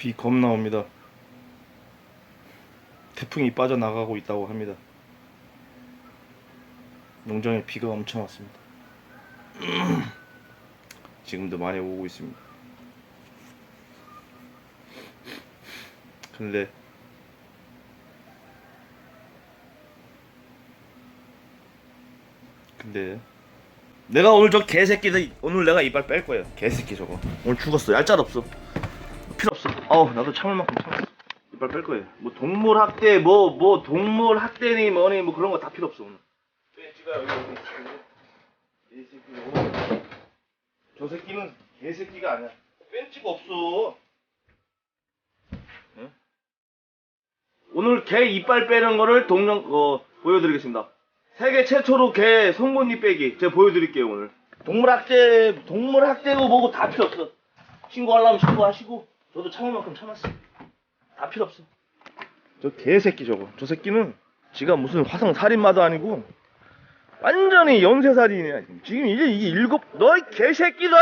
비 겁 나옵니다. 태풍이 빠져나가고 있다고 합니다. 농장에 비가 엄청 왔습니다. 지금도 많이 오고 있습니다. 근데 근데 내가 오늘 저 개새끼들 오늘 내가 이빨 뺄 거야. 개새끼 저거. 오늘 죽었어. 얄짤 없어. 어우 나도 참을 만큼 참았어. 이빨 뺄 거예요. 뭐 동물 학대 뭐뭐 동물 학대니 뭐니 뭐 그런 거 다 필요 없어 오늘. 돼지가 여기 여기 이 새끼고 저 새끼는 개새끼가 아니야. 뺀지가 없어. 응? 오늘 개 이빨 빼는 거를 동영 어 보여드리겠습니다. 세계 최초로 개 송곳니 빼기 제가 보여드릴게요 오늘. 동물 학대 동물 학대고 뭐고 다 필요 없어. 신고하려면 신고하시고 저도 참을 만큼 참았어. 다 필요 없어. 저 개새끼 저거. 저 새끼는 지가 무슨 화성 살인마도 아니고 완전히 연쇄살인이야. 지금. 이제 이게 일곱 너이 개새끼다.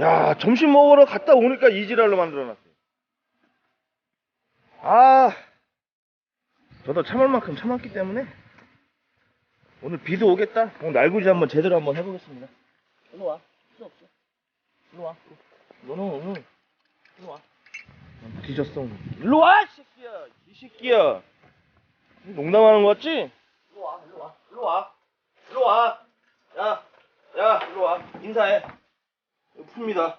야 점심 먹으러 갔다 오니까 이 지랄로 만들어놨어. 아 저도 참을 만큼 참았기 때문에 오늘 비도 오겠다. 오늘 날구지 한번 제대로 한번 해보겠습니다. 일로 와. 일로 와. 너는 오늘 일로 와. 넌 뒤졌어. 일로 와, 이 새끼야. 이 새끼야. 농담하는 거 같지? 일로 와, 일로 와, 일로 와, 일로 와. 야, 야, 일로 와. 인사해. 풉니다.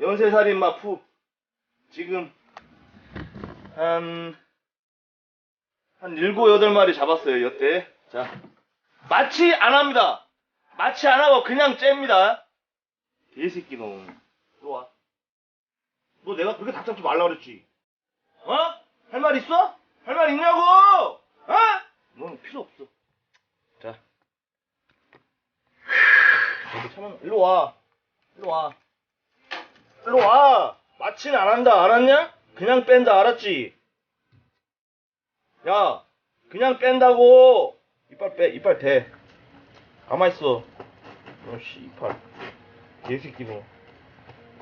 연쇄살인마 푸. 지금 한, 한 일곱, 여덟 마리 잡았어요, 여태. 자. 마취 안 합니다. 마취 안 하고 그냥 잽니다. 개새끼 놈. 일로 와. 너 내가 그렇게 닭 잡지 말라 그랬지? 어? 할 말 있어? 할 말 있냐고! 어? 넌 필요 없어. 자. 너도 참아. 일로 와. 일로 와. 일로 와. 마취는 안 한다. 알았냐? 그냥 뺀다. 알았지? 야. 그냥 뺀다고. 이빨 빼. 이빨 대. 가만 있어. 너씨 이빨. 개새끼 너.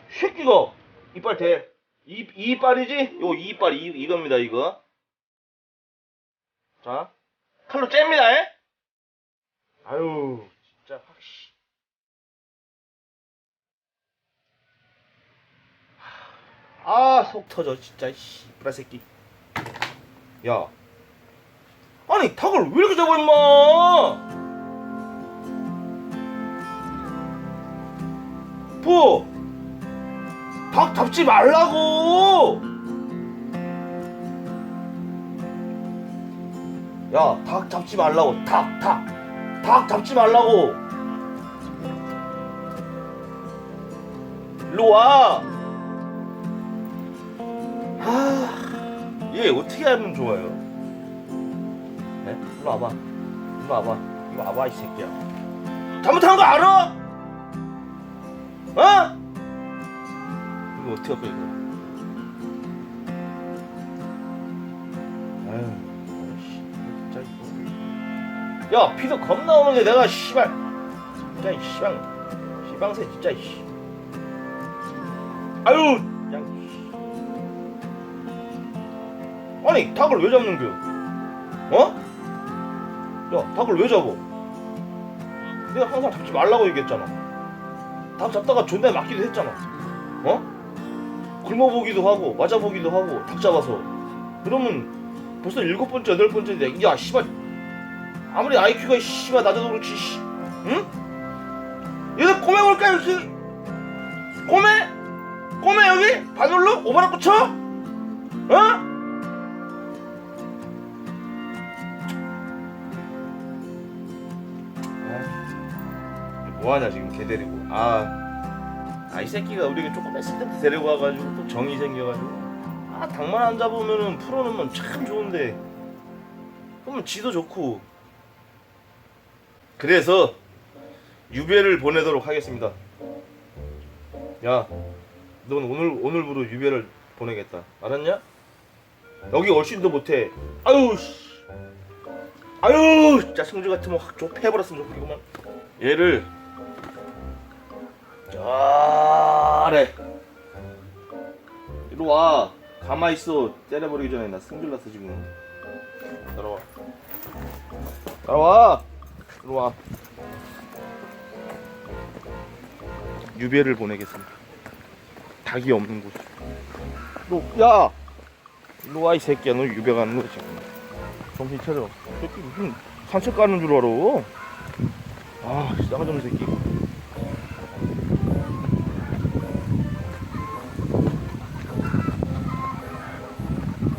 새끼가 이빨 대. 이, 이 이빨이지? 요이 이빨 이, 이겁니다 이거. 자 칼로 잽니다. 에? 아유 진짜 확 씨. 아속 터져 진짜 씨 브라 새끼. 야. 아니 닭을 왜 이렇게 잡아 임마? 부! 닭 잡지 말라고! 야, 닭 잡지 말라고. 닭, 닭. 닭 잡지 말라고. 일로 와. 아, 얘 어떻게 하면 좋아요? 네? 일로 와봐. 일로 와봐. 이거 와봐, 이 새끼야. 잘못한 거 알아? 어? 이거 어떻게 할 거야 이거? 아유, 씨, 진짜 이거. 야, 피도 겁나 오는데 내가 씨발, 진짜 이 씨방, 씨방새 진짜 씨. 아유, 야, 씨. 아니 닭을 왜 잡는 겨? 어? 야, 닭을 왜 잡어? 내가 항상 잡지 말라고 얘기했잖아. 닭 잡다가 존나 맞기도 했잖아. 어? 굶어보기도 하고 맞아보기도 하고 닭 잡아서 그러면 벌써 일곱 번째 여덟 번째인데 야 씨발 아무리 IQ가 씨발 낮아도 그렇지 씨. 응? 얘들 꼬매 볼까 여기? 꼬매? 꼬매 여기? 바늘로? 오바라고 쳐? 어? 뭐하냐 지금 개 데리고. 아 아 이 새끼가 우리가 조금 했을 때 데리고 와가지고 또 정이 생겨가지고. 아 닭만 안 잡으면은 풀어놓으면 참 좋은데. 그러면 지도 좋고. 그래서 유배를 보내도록 하겠습니다. 야 넌 오늘 오늘부로 유배를 보내겠다. 알았냐? 여기 얼씬도 못해. 아유 씨. 아유 진짜 승주 같으면 확좀 패버렸으면 좋겠구만. 얘를 저 아래 이리 와 가만히 있어 때려버리기 전에 나 승질 났어 지금 따라와 따라와 이리 와 유배를 보내겠습니다 닭이 없는 곳 너, 야! 일로 와, 이 새끼야. 너 유배 가는 거지. 정신 차려. 새끼 무슨 산책 가는 줄 알아. 아, 싸가지 없는 새끼.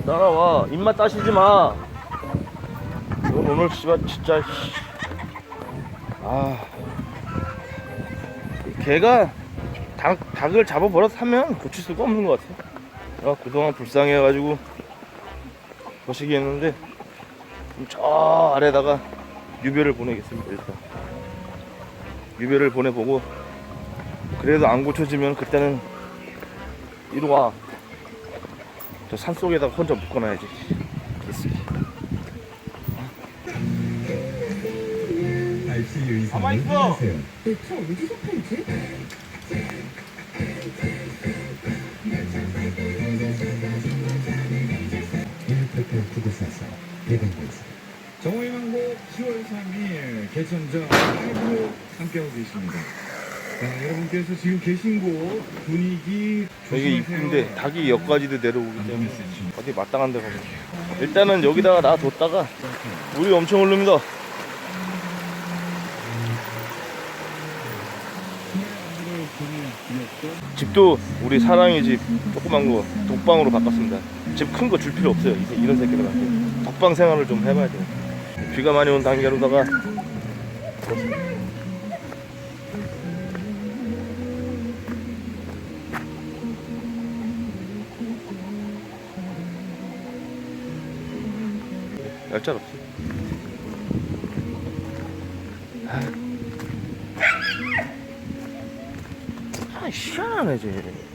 따라와. 입맛 따시지 마. 넌 오늘 씨발 진짜 씨. 아. 걔가 닭, 닭을 잡아버려서 하면 고칠 수가 없는 것 같아. 내가 그동안 불쌍해가지고 거시기 했는데 좀저 아래다가 유배를 보내겠습니다 일단 유배를 보내보고 그래도 안 고쳐지면 그때는 이리 와 저 산속에다가 혼자 묶어놔야지 개새끼. 가만히 있어. 확인하세요. 개봉되었습니다. 정호희망고 10월 3일 개천절 라이브 함께하고 계십니다. 자, 여러분께서 지금 계신 곳 분위기 되게. 이쁜데 닭이 여기까지도 내려오기 때문에. 어디 마땅한 데 가면 일단은 여기다가 놔뒀다가 물이 엄청 흐릅니다. 집도 우리 사랑의 집 조그만 거 독방으로 바꿨습니다. 집 큰 거 줄 필요 없어요. 이제 이런 새끼들한테 독방 생활을 좀 해봐야 돼요. 비가 많이 온 단계로다가 얄짤 없어 아 희한하네 쟤